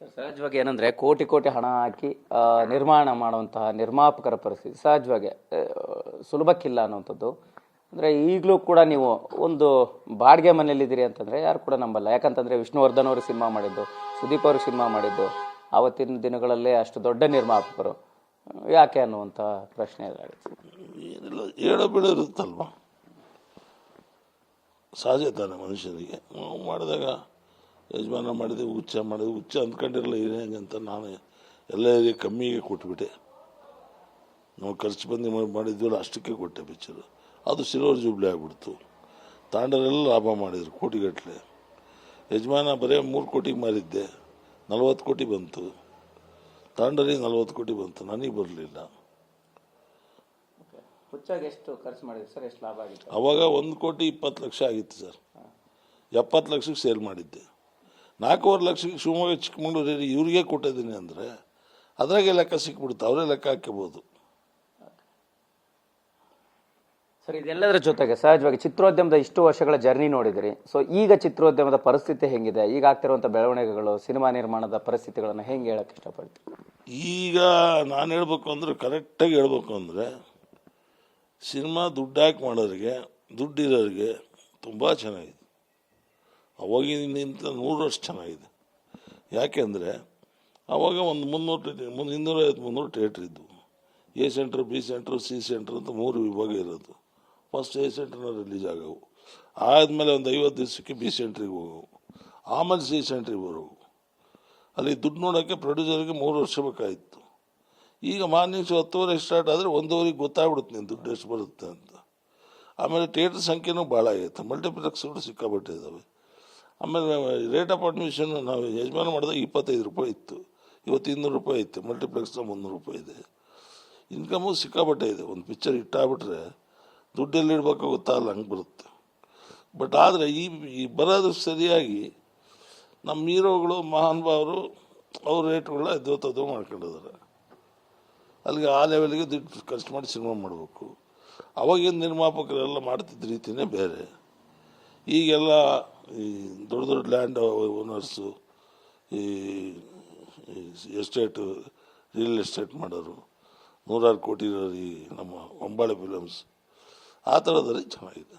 ಸಹಜವಾಗಿ ಏನಂದ್ರೆ ಕೋಟಿ ಕೋಟಿ ಹಣ ಹಾಕಿ ನಿರ್ಮಾಣ ಮಾಡುವಂತಹ ನಿರ್ಮಾಪಕರ ಪರಿಸ್ಥಿತಿ ಸಹಜವಾಗಿ ಸುಲಭಕ್ಕಿಲ್ಲ ಅನ್ನುವಂಥದ್ದು. ಅಂದ್ರೆ ಈಗಲೂ ಕೂಡ ನೀವು ಒಂದು ಬಾಡಿಗೆ ಮನೆಯಲ್ಲಿದ್ದೀರಿ ಅಂತಂದ್ರೆ ಯಾರು ಕೂಡ ನಂಬಲ್ಲ. ಯಾಕಂತಂದ್ರೆ ವಿಷ್ಣುವರ್ಧನ್ ಅವರು ಸಿನಿಮಾ ಮಾಡಿದ್ದು, ಸುದೀಪ್ ಅವರು ಸಿನಿಮಾ ಮಾಡಿದ್ದು, ಆವತ್ತಿನ ದಿನಗಳಲ್ಲೇ ಅಷ್ಟು ದೊಡ್ಡ ನಿರ್ಮಾಪಕರು. ಯಾಕೆ ಅನ್ನುವಂಥ ಪ್ರಶ್ನೆ ಎದುರಾಗುತ್ತೆ ಏನಿಲ್ಲ ಸಹಜ ತಾನೆ ಮನುಷ್ಯನಿಗೆ. ಮಾಡಿದಾಗ ಯಜಮಾನ ಮಾಡಿದೆ ಹುಚ್ಚ ಮಾಡಿದೆ ಹುಚ್ಚ ಅಂದ್ಕೊಂಡಿರಲ್ಲ ಏನೇಗೆ ಅಂತ ನಾನು ಎಲ್ಲ ಏರಿಯಾ ಕಮ್ಮಿಗೆ ಕೊಟ್ಬಿಟ್ಟೆ. ನಾವು ಖರ್ಚು ಬಂದು ಮಾಡಿ- ಮಾಡಿದ್ವಲ್ಲ ಅಷ್ಟಕ್ಕೆ ಕೊಟ್ಟೆ ಪಿಕ್ಚರು ಅದು ಸಿಲ್ವರ್ ಜೂಬ್ಲಿ ಆಗ್ಬಿಡ್ತು. ತಾಂಡರೆಲ್ಲ ಲಾಭ ಮಾಡಿದರು ಕೋಟಿಗಟ್ಟಲೆ. ಯಜಮಾನ ಬರೀ ಮೂರು ಕೋಟಿಗೆ ಮಾರಿದ್ದೆ ನಲ್ವತ್ತು ಕೋಟಿ ಬಂತು. ತಾಂಡರಿಗೆ ನಲ್ವತ್ತು ಕೋಟಿ ಬಂತು ನನಗೆ ಬರಲಿಲ್ಲ. ಹುಚ್ಚಾಗಿ ಎಷ್ಟು ಖರ್ಚು ಮಾಡಿದ್ರು ಸರ್ ಎಷ್ಟು ಲಾಭ ಆಗಿತ್ತು? ಅವಾಗ ಒಂದು ಕೋಟಿ ಇಪ್ಪತ್ತು ಲಕ್ಷ ಆಗಿತ್ತು ಸರ್. ಎಪ್ಪತ್ತು ಲಕ್ಷಕ್ಕೆ ಸೇಲ್ ಮಾಡಿದ್ದೆ. ನಾಲ್ಕೂವರೆ ಲಕ್ಷಕ್ಕೆ ಶಿವಮೊಗ್ಗ ಚಿಕ್ಕಮಗಳೂರು ಇವ್ರಿಗೆ ಕೊಟ್ಟಿದ್ದೀನಿ ಅಂದರೆ ಅದ್ರಾಗೆ ಲೆಕ್ಕ ಸಿಕ್ಬಿಡುತ್ತೆ ಅವರೇ ಲೆಕ್ಕ ಹಾಕ್ಕೋಬೋದು ಸರ್ ಇದೆಲ್ಲದರ ಜೊತೆಗೆ ಸಹಜವಾಗಿ ಚಿತ್ರೋದ್ಯಮದ ಇಷ್ಟು ವರ್ಷಗಳ ಜರ್ನಿ ನೋಡಿದಿರಿ. ಸೊ ಈಗ ಚಿತ್ರೋದ್ಯಮದ ಪರಿಸ್ಥಿತಿ ಹೆಂಗಿದೆ? ಈಗ ಆಗ್ತಿರುವಂಥ ಬೆಳವಣಿಗೆಗಳು ಸಿನಿಮಾ ನಿರ್ಮಾಣದ ಪರಿಸ್ಥಿತಿಗಳನ್ನು ಹೆಂಗೆ ಹೇಳಕ್ಕೆ ಇಷ್ಟಪಡ್ತೀವಿ ಈಗ ನಾನು ಹೇಳ್ಬೇಕು ಅಂದರೆ ಕರೆಕ್ಟಾಗಿ ಹೇಳ್ಬೇಕು ಅಂದರೆ ಸಿನಿಮಾ ದುಡ್ಡು ಹಾಕಿ ಮಾಡೋರಿಗೆ ದುಡ್ಡಿರೋರಿಗೆ ತುಂಬ ಚೆನ್ನಾಗಿದೆ. ಅವಾಗಿನಿಂತ ವರ್ಷ ಚೆನ್ನಾಗಿದೆ. ಯಾಕೆಂದರೆ ಅವಾಗ ಒಂದು ಮುನ್ನೂರು ಮುನ್ನ ಇನ್ನೂರೈವತ್ತು ಮುನ್ನೂರು ಥಿಯೇಟ್ರ್ ಇದ್ದವು A centre, B centre, C centre ಅಂತ ಮೂರು ವಿಭಾಗ ಇರೋದು. ಫಸ್ಟ್ ಎ ಸೆಂಟ್ರ್ನ ರಿಲೀಸ್ ಆಗವು. ಆದಮೇಲೆ ಒಂದು ಐವತ್ತು ದಿವಸಕ್ಕೆ ಬಿ ಸೆಂಟ್ರಿಗೆ ಹೋಗವು. ಆಮೇಲೆ ಸಿ ಸೆಂಟ್ರಿಗೆ ಬರೋವು. ಅಲ್ಲಿ ದುಡ್ಡು ನೋಡೋಕ್ಕೆ ಪ್ರೊಡ್ಯೂಸರ್ಗೆ ಮೂರು ವರ್ಷ ಬೇಕಾಯಿತು ಈಗ ಮಾರ್ನಿಂಗ್ಸ್ ಹತ್ತುವರೆ ಸ್ಟಾರ್ಟ್ ಆದರೆ ಒಂದೂವರೆಗೆ ಗೊತ್ತಾಗ್ಬಿಡುತ್ತೆ ನೀನು ದುಡ್ಡು ಎಷ್ಟು ಬರುತ್ತೆ ಅಂತ. ಆಮೇಲೆ ಥಿಯೇಟ್ರ್ ಸಂಖ್ಯೆನೂ ಭಾಳ ಆಗೈತೆ. ಮಲ್ಟಿಪ್ಲೆಕ್ಸ್ಗಳು ಸಿಕ್ಕಾಪಟ್ಟೆ ಇದ್ದಾವೆ ಆಮೇಲೆ ರೇಟ್ ಆಫ್ ಅಡ್ಮಿಷನ್ ನಾವು ಯಜಮಾನ ಮಾಡಿದಾಗ ಇಪ್ಪತ್ತೈದು ರೂಪಾಯಿ ಇತ್ತು. ಇವತ್ತು ಇನ್ನೂರು ರೂಪಾಯಿ ಐತೆ ಮಲ್ಟಿಪ್ಲೆಕ್ಸ್ನ ಮುನ್ನೂರು ರೂಪಾಯಿ ಇದೆ. ಇನ್ಕಮು ಸಿಕ್ಕಾಬಟ್ಟೆ ಇದೆ. ಒಂದು ಪಿಕ್ಚರ್ ಇಟ್ಟಾಗ್ಬಿಟ್ರೆ ದುಡ್ಡು ಎಲ್ಲಿ ಗೊತ್ತಾ ಗೊತ್ತಾಗಲ್ಲ, ಹಂಗೆ ಬರುತ್ತೆ. ಬಟ್ ಆದರೆ ಈ ಈ ಬರೋದು ಸರಿಯಾಗಿ ನಮ್ಮ ಹೀರೋಗಳು ಮಹಾನುಭಾವರು ಅವ್ರ ರೇಟ್ಗಳನ್ನ ಎದ್ದೋತದ್ದು ಮಾಡ್ಕೊಂಡಿದ್ದಾರೆ. ಅಲ್ಲಿಗೆ ಆ ಲೆವೆಲ್ಗೆ ದುಡ್ಡು ಖರ್ಚು ಮಾಡಿ ಸಿನಿಮಾ ಮಾಡಬೇಕು. ಅವಾಗಿನ ನಿರ್ಮಾಪಕರೆಲ್ಲ ಮಾಡ್ತಿದ್ದ ರೀತಿಯೇ ಬೇರೆ. ಈಗೆಲ್ಲ ಈ ದೊಡ್ಡ ದೊಡ್ಡ ಲ್ಯಾಂಡ್ ಓನರ್ಸು ಈ ಎಸ್ಟೇಟು ರಿಯಲ್ ಎಸ್ಟೇಟ್ ಮಾಡೋರು. ನೂರಾರು ಕೋಟಿ ಈ ನಮ್ಮ ಒಂಬಾಳೆ ಫಿಲಮ್ಸ್ ಆ ಥರದಲ್ಲಿ ಚೆನ್ನಾಗಿದೆ.